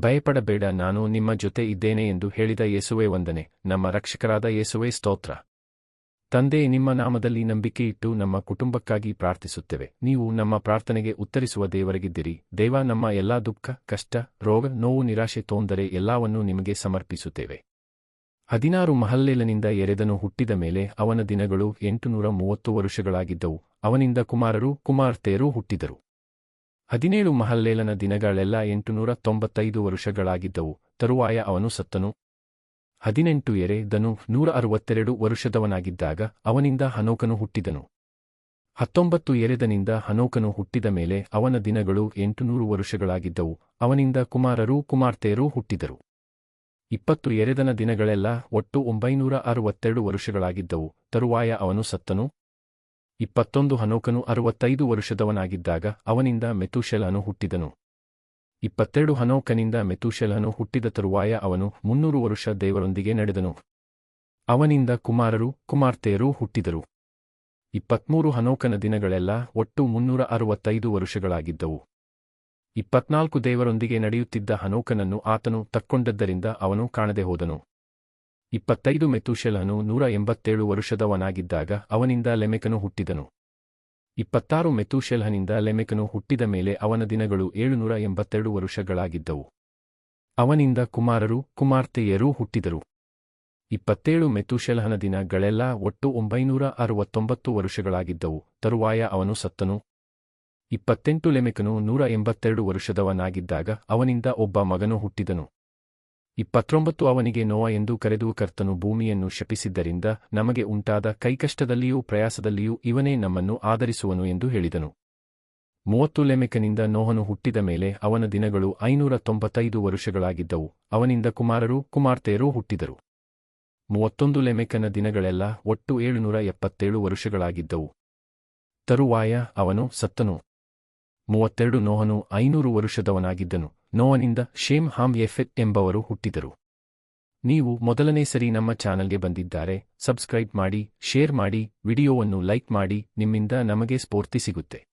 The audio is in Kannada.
ಭಯಪಡಬೇಡ, ನಾನು ನಿಮ್ಮ ಜೊತೆ ಇದ್ದೇನೆ ಎಂದು ಹೇಳಿದ ಯೇಸುವೆ ವಂದನೆ. ನಮ್ಮ ರಕ್ಷಕರಾದ ಯೇಸುವೆ ಸ್ತೋತ್ರ. ತಂದೆ, ನಿಮ್ಮ ನಾಮದಲ್ಲಿ ನಂಬಿಕೆಯಿಟ್ಟು ನಮ್ಮ ಕುಟುಂಬಕ್ಕಾಗಿ ಪ್ರಾರ್ಥಿಸುತ್ತೇವೆ. ನೀವು ನಮ್ಮ ಪ್ರಾರ್ಥನೆಗೆ ಉತ್ತರಿಸುವ ದೇವರಿಗಿದ್ದಿರಿ. ದೇವ, ನಮ್ಮ ಎಲ್ಲಾ ದುಃಖ, ಕಷ್ಟ, ರೋಗ, ನೋವು, ನಿರಾಶೆ ತೋಂದರೆ ಎಲ್ಲವನ್ನೂ ನಿಮಗೆ ಸಮರ್ಪಿಸುತ್ತೇವೆ. ಹದಿನಾರು ಮಹಲ್ಲೇಲನಿಂದ ಎರೆದನು ಹುಟ್ಟಿದ ಮೇಲೆ ಅವನ ದಿನಗಳು ಎಂಟುನೂರ ಮೂವತ್ತು ವರುಷಗಳಾಗಿದ್ದವು. ಅವನಿಂದ ಕುಮಾರರು, ಕುಮಾರ್ತೆಯರೂ ಹುಟ್ಟಿದರು. ಹದಿನೇಳು ಮಹಲ್ಲೇಲನ ದಿನಗಳೆಲ್ಲ ಎಂಟುನೂರ ತೊಂಬತ್ತೈದು ವರುಷಗಳಾಗಿದ್ದವು, ತರುವಾಯ ಅವನು ಸತ್ತನು. ಹದಿನೆಂಟು ಎರೆ ದನು ನೂರ ಅರವತ್ತೆರಡು ವರುಷದವನಾಗಿದ್ದಾಗ ಅವನಿಂದ ಹನೋಕನು ಹುಟ್ಟಿದನು. ಹತ್ತೊಂಬತ್ತು ಎರೆದನಿಂದ ಹನೋಕನು ಹುಟ್ಟಿದ ಮೇಲೆ ಅವನ ದಿನಗಳು ಎಂಟುನೂರು ವರುಷಗಳಾಗಿದ್ದವು, ಅವನಿಂದ ಕುಮಾರರೂ ಕುಮಾರ್ತೆಯರೂ ಹುಟ್ಟಿದರು. ಇಪ್ಪತ್ತು ಎರೆದನ ದಿನಗಳೆಲ್ಲ ಒಟ್ಟು ಒಂಬೈನೂರ ಅರವತ್ತೆರಡು ವರುಷಗಳಾಗಿದ್ದವು, ತರುವಾಯ ಅವನು ಸತ್ತನು. ಇಪ್ಪತ್ತೊಂದು ಹನೋಕನು ಅರವತ್ತೈದು ವರುಷದವನಾಗಿದ್ದಾಗ ಅವನಿಂದ ಮೆತುಶೆಲನು ಹುಟ್ಟಿದನು. ಇಪ್ಪತ್ತೆರಡು ಹನೋಕನಿಂದ ಮೆತುಶೆಲನು ಹುಟ್ಟಿದ ತರುವಾಯ ಅವನು ಮುನ್ನೂರು ವರುಷ ದೇವರೊಂದಿಗೆ ನಡೆದನು. ಅವನಿಂದ ಕುಮಾರರು, ಕುಮಾರ್ತೆಯರೂ ಹುಟ್ಟಿದರು. ಇಪ್ಪತ್ಮೂರು ಹನೋಕನ ದಿನಗಳೆಲ್ಲ ಒಟ್ಟು ಮುನ್ನೂರ ಅರವತ್ತೈದು ವರುಷಗಳಾಗಿದ್ದವು. ಇಪ್ಪತ್ನಾಲ್ಕು ದೇವರೊಂದಿಗೆ ನಡೆಯುತ್ತಿದ್ದ ಹನೋಕನನ್ನು ಆತನು ತಕ್ಕೊಂಡದ್ದರಿಂದ ಅವನು ಕಾಣದೆ ಹೋದನು. ಇಪ್ಪತ್ತೈದು ಮೆತುಶೆಲನು ನೂರ ಎಂಬತ್ತೇಳು ವರುಷದವನಾಗಿದ್ದಾಗ ಅವನಿಂದ ಲೆಮೆಕನು ಹುಟ್ಟಿದನು. ಇಪ್ಪತ್ತಾರು ಮೆತುಶೆಲ್ಹನಿಂದ ಲೆಮೆಕನು ಹುಟ್ಟಿದ ಮೇಲೆ ಅವನ ದಿನಗಳು ಏಳುನೂರ ಎಂಬತ್ತೆರಡು ವರುಷಗಳಾಗಿದ್ದವು. ಅವನಿಂದ ಕುಮಾರರು, ಕುಮಾರ್ತೆಯರೂ ಹುಟ್ಟಿದರು. ಇಪ್ಪತ್ತೇಳು ಮೆತುಶೆಲ್ಹನ ದಿನಗಳೆಲ್ಲ ಒಟ್ಟು ಒಂಬೈನೂರ ಅರವತ್ತೊಂಬತ್ತು ವರುಷಗಳಾಗಿದ್ದವು. ತರುವಾಯ ಅವನು ಸತ್ತನು. ಇಪ್ಪತ್ತೆಂಟು ಲೆಮೆಕನು ನೂರ ಎಂಬತ್ತೆರಡು ವರುಷದವನಾಗಿದ್ದಾಗ ಅವನಿಂದ ಒಬ್ಬ ಮಗನು ಹುಟ್ಟಿದನು. ಇಪ್ಪತ್ತೊಂಬತ್ತು ಅವನಿಗೆ ನೋವ ಎಂದು ಕರೆದು ಕರ್ತನು ಭೂಮಿಯನ್ನು ಶಪಿಸಿದ್ದರಿಂದ ನಮಗೆ ಉಂಟಾದ ಕೈಕಷ್ಟದಲ್ಲಿಯೂ ಪ್ರಯಾಸದಲ್ಲಿಯೂ ಇವನೇ ನಮ್ಮನ್ನು ಆದರಿಸುವನು ಎಂದು ಹೇಳಿದನು. ಮೂವತ್ತು ಲೆಮೆಕನಿಂದ ನೋಹನು ಹುಟ್ಟಿದ ಮೇಲೆ ಅವನ ದಿನಗಳು ಐನೂರ ತೊಂಬತ್ತೈದು ವರುಷಗಳಾಗಿದ್ದವು. ಅವನಿಂದ ಕುಮಾರರು, ಕುಮಾರ್ತೆಯರೂ ಹುಟ್ಟಿದರು. ಮೂವತ್ತೊಂದು ಲೆಮೆಕನ ದಿನಗಳೆಲ್ಲ ಒಟ್ಟು ಏಳುನೂರ ಎಪ್ಪತ್ತೇಳು ವರುಷಗಳಾಗಿದ್ದವು. ತರುವಾಯ ಅವನು ಸತ್ತನು. ಮೂವತ್ತೆರಡು ನೋಹನು ಐನೂರು ವರುಷದವನಾಗಿದ್ದನು. ನೋವನಿಂದ ಶೇಮ್ ಹಾಮ್ ಎಫೆಟ್ ಎಂಬವರು ಹುಟ್ಟಿದರು. ನೀವು ಮೊದಲನೇ ಸರಿ ನಮ್ಮ ಚಾನಲ್ಗೆ ಬಂದಿದ್ದಾರೆ, ಸಬ್ಸ್ಕ್ರೈಬ್ ಮಾಡಿ, ಶೇರ್ ಮಾಡಿ, ವಿಡಿಯೋವನ್ನು ಲೈಕ್ ಮಾಡಿ, ನಿಮ್ಮಿಂದ ನಮಗೆ ಸ್ಫೂರ್ತಿ ಸಿಗುತ್ತೆ.